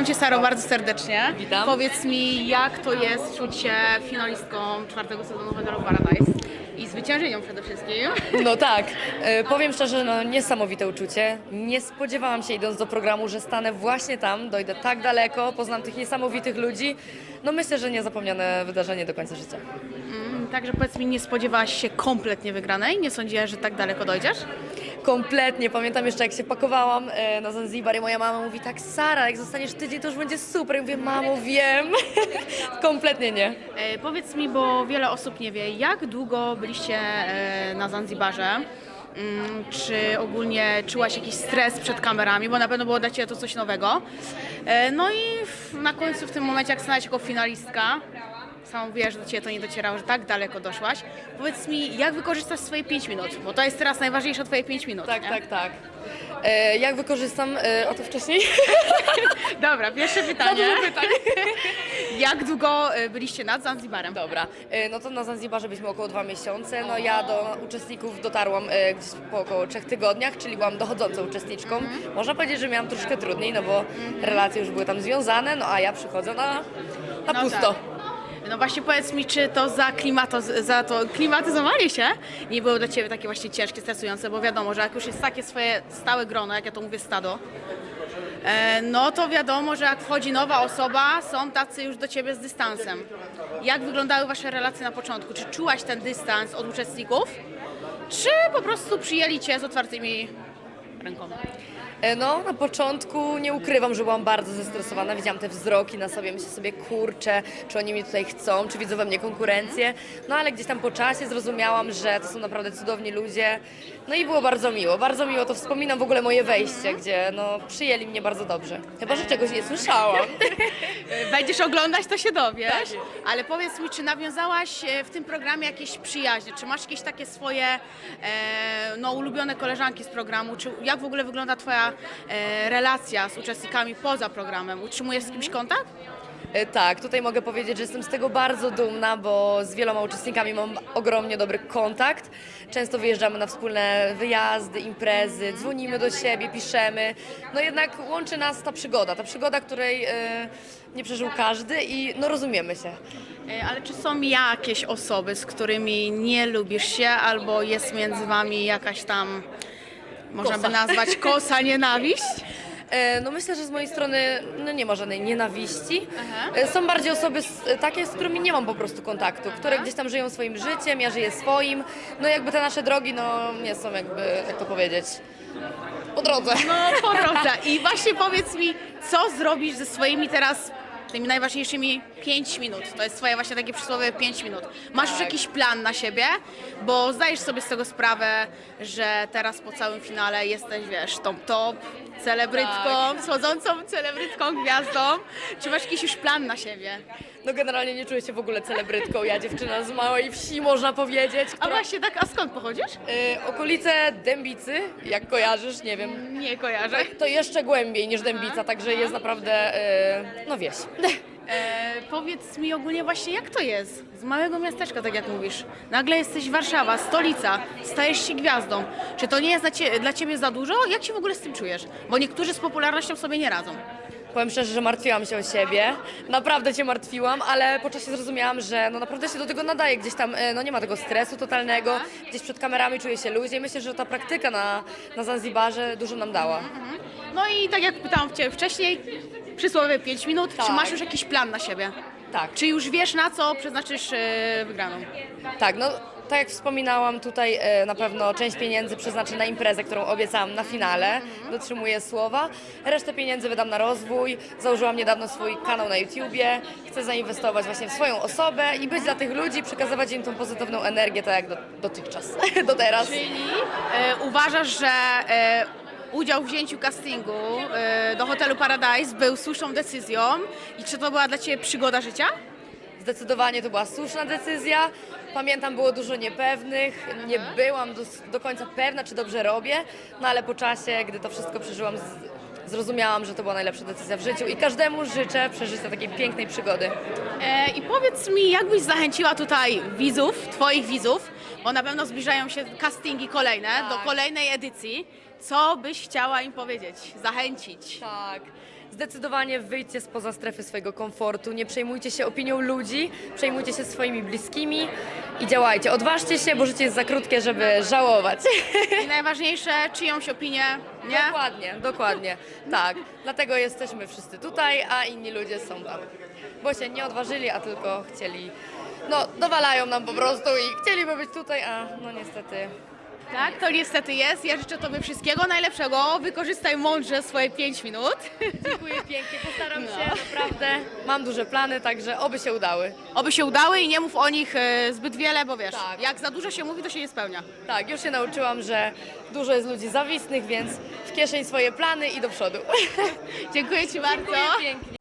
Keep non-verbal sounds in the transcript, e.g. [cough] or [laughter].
Witam Cię Saro bardzo serdecznie. Witam. Powiedz mi, jak to jest czuć się finalistką czwartego sezonu Hotel Paradise i zwyciężynią przede wszystkim. No tak, e, powiem szczerze, no niesamowite uczucie. Nie spodziewałam się idąc do programu, że stanę właśnie tam, dojdę tak daleko, poznam tych niesamowitych ludzi. No myślę, że niezapomniane wydarzenie do końca życia. Mm, Także powiedz mi, nie spodziewałaś się kompletnie wygranej? Nie sądziłaś, że tak daleko dojdziesz? Kompletnie, pamiętam jeszcze jak się pakowałam e, na Zanzibar i moja mama mówi tak, Sara, jak zostaniesz tydzień, to już będzie super. I mówię, mamo, wiem. [laughs] Kompletnie nie. E, powiedz mi, bo wiele osób nie wie, jak długo byliście e, na Zanzibarze? Mm, Czy ogólnie czułaś jakiś stres przed kamerami, bo na pewno było dla Ciebie to coś nowego. E, No i w, na końcu w tym momencie, jak stanęłaś jako finalistka, sam wiesz, że do Ciebie to nie docierało, że tak daleko doszłaś. Powiedz mi, jak wykorzystasz swoje 5 minut? Bo to jest teraz najważniejsze Twoje 5 minut. Tak, nie? tak, tak. E, jak wykorzystam e, o to wcześniej? [laughs] Dobra, pierwsze pytanie. dużo pytań. [laughs] Jak długo e, byliście nad Zanzibarem? Dobra, e, no to na Zanzibarze byliśmy około dwa miesiące. No ja do uczestników dotarłam e, gdzieś po około trzech tygodniach, czyli byłam dochodzącą uczestniczką. Można powiedzieć, że miałam troszkę trudniej, no bo relacje już były tam związane, no a ja przychodzę na, na No pusto. tak. No właśnie powiedz mi, czy to za, klimato, za to klimatyzowanie się nie było dla Ciebie takie właśnie ciężkie, stresujące, bo wiadomo, że jak już jest takie swoje stałe grono, jak ja to mówię stado, e, no to wiadomo, że jak wchodzi nowa osoba, są tacy już do Ciebie z dystansem. Jak wyglądały Wasze relacje na początku? Czy czułaś ten dystans od uczestników? Czy po prostu przyjęli Cię z otwartymi rękoma? E, No, na początku nie ukrywam, że byłam bardzo zestresowana. Widziałam te wzroki na sobie, myślę sobie, kurczę, czy oni mnie tutaj chcą, czy widzą we mnie konkurencję. No ale gdzieś tam po czasie zrozumiałam, że to są naprawdę cudowni ludzie. No i było bardzo miło, bardzo miło. To wspominam w ogóle moje wejście, gdzie no, przyjęli mnie bardzo dobrze. Chyba, że czegoś nie słyszałam. [laughs] Będziesz oglądać, to się dowiesz. Tak. Ale powiedz mi, czy nawiązałaś e, w tym programie jakieś przyjaźnie? Czy masz jakieś takie swoje e, no, ulubione koleżanki z programu? Czy jak w ogóle wygląda Twoja e, relacja z uczestnikami poza programem? Utrzymujesz z kimś kontakt? E, Tak, tutaj mogę powiedzieć, że jestem z tego bardzo dumna, bo z wieloma uczestnikami mam ogromnie dobry kontakt. Często wyjeżdżamy na wspólne wyjazdy, imprezy, dzwonimy do siebie, piszemy. No jednak łączy nas ta przygoda, ta przygoda, której e, nie przeżył każdy i no rozumiemy się. E, ale czy są jakieś osoby, z którymi nie lubisz się albo jest między Wami jakaś tam, można by nazwać, kosa, nienawiść? [laughs] E, No myślę, że z mojej strony no nie ma żadnej nienawiści. E, Są bardziej osoby z, takie, z którymi nie mam po prostu kontaktu, które gdzieś tam żyją swoim życiem, ja żyję swoim. No jakby te nasze drogi no nie są jakby, jak to powiedzieć, po drodze. No, po [laughs] drodze. I właśnie powiedz mi, co zrobisz ze swoimi teraz tymi najważniejszymi 5 minut? To jest twoje właśnie takie przysłowie 5 minut. Masz już Tak. jakiś plan na siebie, bo zdajesz sobie z tego sprawę, że teraz po całym finale jesteś, wiesz, tą top, celebrytką, Tak. schodzącą celebrytką, gwiazdą. Czy masz jakiś już plan na siebie? No generalnie nie czuję się w ogóle celebrytką, ja dziewczyna z małej wsi można powiedzieć. A Która, właśnie tak, a skąd pochodzisz? e, okolice Dębicy, jak kojarzysz, nie wiem, Nie kojarzę. to jeszcze głębiej niż Dębica, także jest naprawdę, e, no wieś. E, powiedz mi ogólnie właśnie jak to jest z małego miasteczka, tak jak mówisz. Nagle jesteś Warszawa, stolica, stajesz się gwiazdą. Czy to nie jest dla, cie, dla ciebie za dużo? Jak się w ogóle z tym czujesz? Bo niektórzy z popularnością sobie nie radzą. Powiem szczerze, że martwiłam się o siebie. Naprawdę się martwiłam, ale po czasie zrozumiałam, że no naprawdę się do tego nadaje. Gdzieś tam e, no nie ma tego stresu totalnego, gdzieś przed kamerami czuję się luźniej. Myślę, że ta praktyka na, na Zanzibarze dużo nam dała. No i tak jak pytałam cię wcześniej, przysłowie 5 minut, czy Tak. masz już jakiś plan na siebie? Tak, Czy już wiesz na co przeznaczysz e, wygraną? tak, no tak jak wspominałam, tutaj e, na pewno część pieniędzy przeznaczę na imprezę, którą obiecałam na finale. Dotrzymuję słowa. Resztę pieniędzy wydam na rozwój. Założyłam niedawno swój kanał na YouTubie. Chcę zainwestować właśnie w swoją osobę i być dla tych ludzi, przekazywać im tą pozytywną energię, tak jak do, dotychczas, [laughs] do teraz. Czyli e, uważasz, że e, udział w wzięciu castingu e, do hotelu Paradise był słuszną decyzją i czy to była dla ciebie przygoda życia? Zdecydowanie to była słuszna decyzja. Pamiętam, było dużo niepewnych, nie byłam do, do końca pewna, czy dobrze robię, no ale po czasie, gdy to wszystko przeżyłam, z, zrozumiałam, że to była najlepsza decyzja w życiu i każdemu życzę przeżycia takiej pięknej przygody. E, I powiedz mi, jak byś zachęciła tutaj widzów, twoich widzów, bo na pewno zbliżają się castingi kolejne, do Tak. kolejnej edycji. Co byś chciała im powiedzieć, zachęcić? Tak. zdecydowanie wyjdźcie spoza strefy swojego komfortu, nie przejmujcie się opinią ludzi, przejmujcie się swoimi bliskimi i działajcie. Odważcie się, bo życie jest za krótkie, żeby żałować. I najważniejsze, czyjąś opinię, nie? Dokładnie, dokładnie. Tak, dlatego jesteśmy wszyscy tutaj, a inni ludzie są tam. Bo się nie odważyli, a tylko chcieli. No, dowalają nam po prostu i chcieliby być tutaj, a no niestety. Tak, to niestety jest. Ja życzę Tobie wszystkiego najlepszego. Wykorzystaj mądrze swoje 5 minut. Dziękuję pięknie, postaram No. się, naprawdę. Mam duże plany, także oby się udały. Oby się udały i nie mów o nich e, zbyt wiele, bo wiesz, Tak. jak za dużo się mówi, to się nie spełnia. Tak, już się nauczyłam, że dużo jest ludzi zawistnych, więc w kieszeń swoje plany i do przodu. [laughs] Dziękuję Ci bardzo. pięknie.